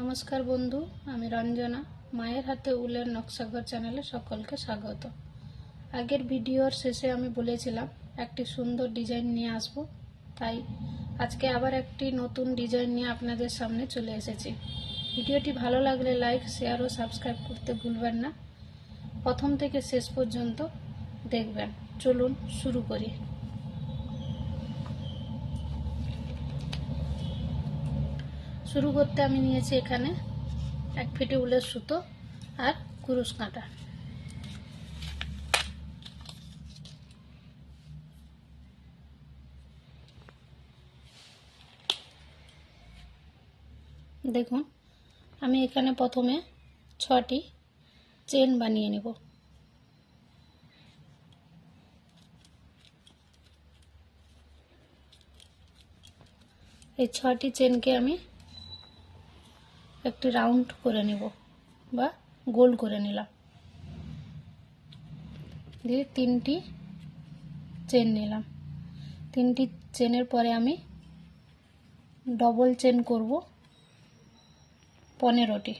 নমস্কার বন্ধু, আমি রঞ্জনা। মায়ের হাতে উলের নকশাঘর চ্যানেলে সকলকে স্বাগত। আগের ভিডিওর শেষে আমি বলেছিলাম, একটি সুন্দর ডিজাইন নিয়ে আসব। তাই আজকে আবার একটি নতুন ডিজাইন নিয়ে আপনাদের সামনে চলে এসেছি। ভিডিওটি ভালো লাগলে লাইক, শেয়ার ও সাবস্ক্রাইব করতে ভুলবেন না। প্রথম থেকে শেষ পর্যন্ত দেখবেন। চলুন শুরু করি। শুরু করতে আমি নিয়েছি এখানে এক ফিটে উলের সুতো আর কুরুশ কাঁটা। দেখুন, আমি এখানে প্রথমে ছটি চেন বানিয়ে নেব। এই ছটি চেনকে আমি একটি রাউন্ড করে নেব বা গোল করে নিলাম। দিয়ে তিনটি চেন নিলাম। তিনটি চেনের পরে আমি ডবল চেন করব পনেরোটি।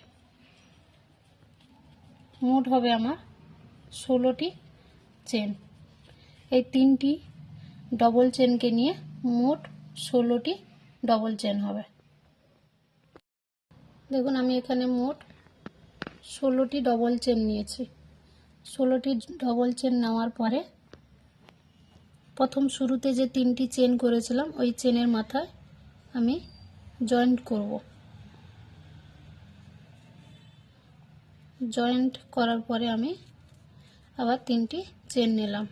মোট হবে আমার ষোলোটি চেন এই তিনটি ডবল চেনকে নিয়ে মোট ষোলোটি ডবল চেন হবে। দেখুন, আমি এখানে মোট ষোলোটি ডবল চেন নিয়েছি। ষোলোটি ডবল চেন নেওয়ার পরে প্রথম শুরুতে যে তিনটি চেন করেছিলাম, ওই চেনের মাথায় আমি জয়েন্ট করব। জয়েন্ট করার পরে আমি আবার তিনটি চেন নিলাম।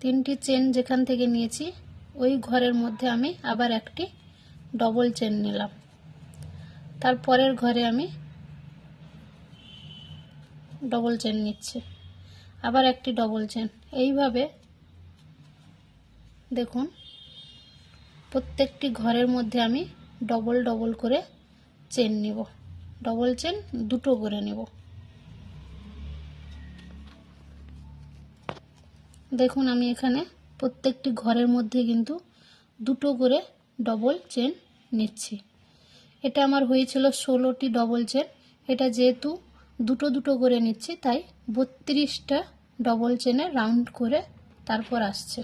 তিনটি চেন যেখান থেকে নিয়েছি, ওই ঘরের মধ্যে আমি আবার একটি ডবল চেন নিলাম। তারপরের ঘরে আমি ডবল চেন নিচ্ছি। আবার একটি ডবল চেন এইভাবে দেখুন, প্রত্যেকটি ঘরের মধ্যে আমি ডবল ডবল করে চেন নিব। ডবল চেন দুটো করে নেব। দেখুন, আমি এখানে প্রত্যেকটি ঘরের মধ্যে কিন্তু দুটো করে ডবল চেন নিচ্ছি। এটা আমার হয়েছিল ষোলোটি ডবল চেন এটা যেহেতু দুটো দুটো করে নিচ্ছি, তাই বত্রিশটা ডবল চেনে রাউন্ড করে তারপর আসছে।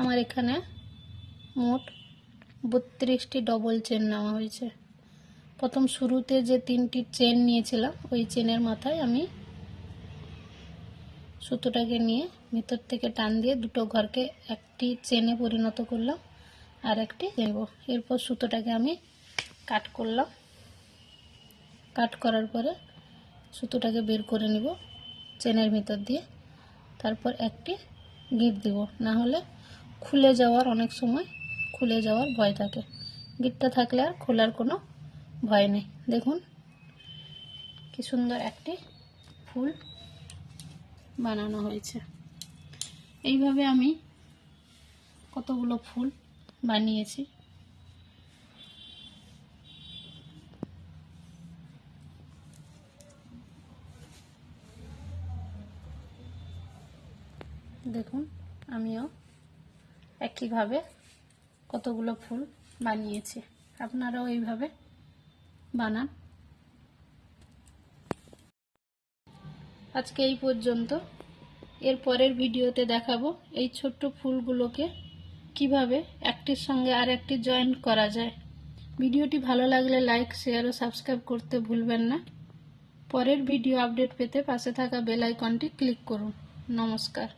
আমার এখানে মোট বত্রিশটি ডবল চেন নেওয়া হয়েছে। প্রথম শুরুতে যে তিনটি চেন নিয়েছিলাম, ওই চেনের মাথায় আমি সুতোটাকে নিয়ে ভিতর থেকে টান দিয়ে দুটো ঘরকে একটি চেনে পরিণত করলাম। আর একটি দেব এরপর সুতোটাকে আমি কাট করলাম। কাট করার পরে সুতোটাকে বের করে নিব চেনের ভিতর দিয়ে। তারপর একটি গিট দিব, না হলে খুলে যাওয়ার অনেক সময় খুলে যাওয়ার ভয় থাকে। গিটটা থাকলে আর খোলার কোনো ভয় নেই। দেখুন, কি সুন্দর একটি ফুল বানানো হয়েছে। এইভাবে আমি কতগুলো ফুল বানিয়েছি। দেখুন, আমিও একইভাবে কতগুলো ফুল বানিয়েছি। আপনারাও এইভাবে বানান। আজকে এই পর্যন্ত। এর পরের ভিডিওতে দেখাবো এই ছোট্ট ফুলগুলোকে কীভাবে একটির সঙ্গে আর একটি জয়েন করা যায়। ভিডিওটি ভালো লাগলে লাইক শেয়ার ও সাবস্ক্রাইব করতে ভুলবেন না। পরের ভিডিও আপডেট পেতে পাশে থাকা বেল আইকনটি ক্লিক করুন। নমস্কার।